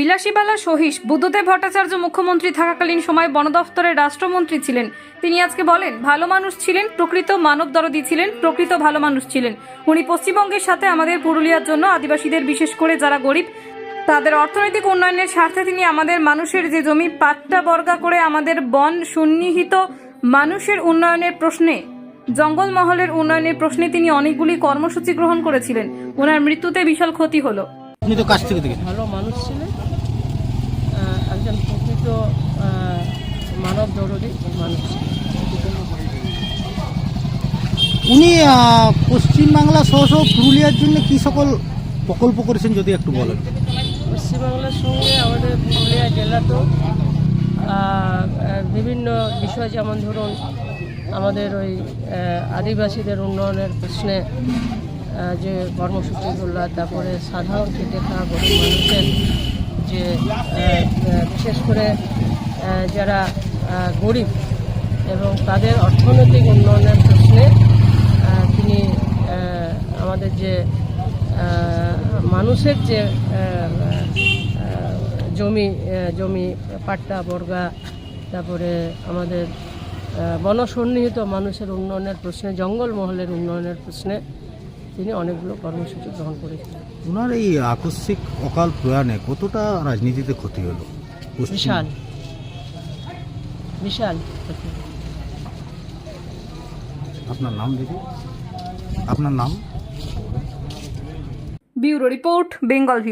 বিলাসীবালা সহিস বুদ্ধদেব ভট্টাচার্য মুখ্যমন্ত্রী থাকাকালীন সময় বন দফতরের রাষ্ট্রমন্ত্রী ছিলেন। তিনি আজকে বলেন ভালো মানুষ ছিলেন প্রকৃত মানব দরদি ছিলেন প্রকৃত ভালো মানুষ ছিলেন। উনি পশ্চিমবঙ্গের সাথে আমাদের পুরুলিয়ার জন্য আদিবাসীদের বিশেষ করে যারা গরিব তাদের অর্থনৈতিক উন্নয়নের স্বার্থে তিনি আমাদের মানুষের যে জমি পাট্টা বর্গা করে আমাদের বন সুন্নিহিত মানুষের উন্নয়নের প্রশ্নে জঙ্গলমহলের উন্নয়নের প্রশ্নে তিনি অনেকগুলি কর্মসূচি গ্রহণ করেছিলেন। ওনার মৃত্যুতে বিশাল ক্ষতি হলো। আপনি তো কাছ থেকে ভালো মানুষ ছিলেন। একজন প্রকৃত মানব দরদি মানুষ। উনি পশ্চিমবাংলা সহ সহ পুরুলিয়ার জন্য কি সকল প্রকল্প করেছেন যদি একটু বলেন? পশ্চিমবাংলার সঙ্গে আমাদের পুরুলিয়া আহ, আহ, বিভিন্ন বিষয় যেমন ধরুন আমাদের ওই আদিবাসীদের উন্নয়নের প্রশ্নে যে কর্মসূচিগুলো তারপরে সাধারণ খেটে খাওয়া গরিব মানুষের যে বিশেষ করে যারা গরিব এবং তাদের অর্থনৈতিক উন্নয়নের প্রশ্নে তিনি আমাদের যে মানুষের যে জমি জমি, পাট্টা, বর্গা, তারপরে আমাদের বনসন্নিহিত মানুষের উন্নয়নের প্রশ্নে, জঙ্গলমহলের উন্নয়নের প্রশ্নে তিনি অনেকগুলো কর্মসূচি গ্রহণ করেছিলেন ওনার এই আকস্মিক অকাল প্রয়াণে কতটা রাজনীতিতে ক্ষতি হলো? বিশাল। বিশাল ক্ষতি। আপনার নাম দেখি? আপনার নাম? Bureau report Bengal View.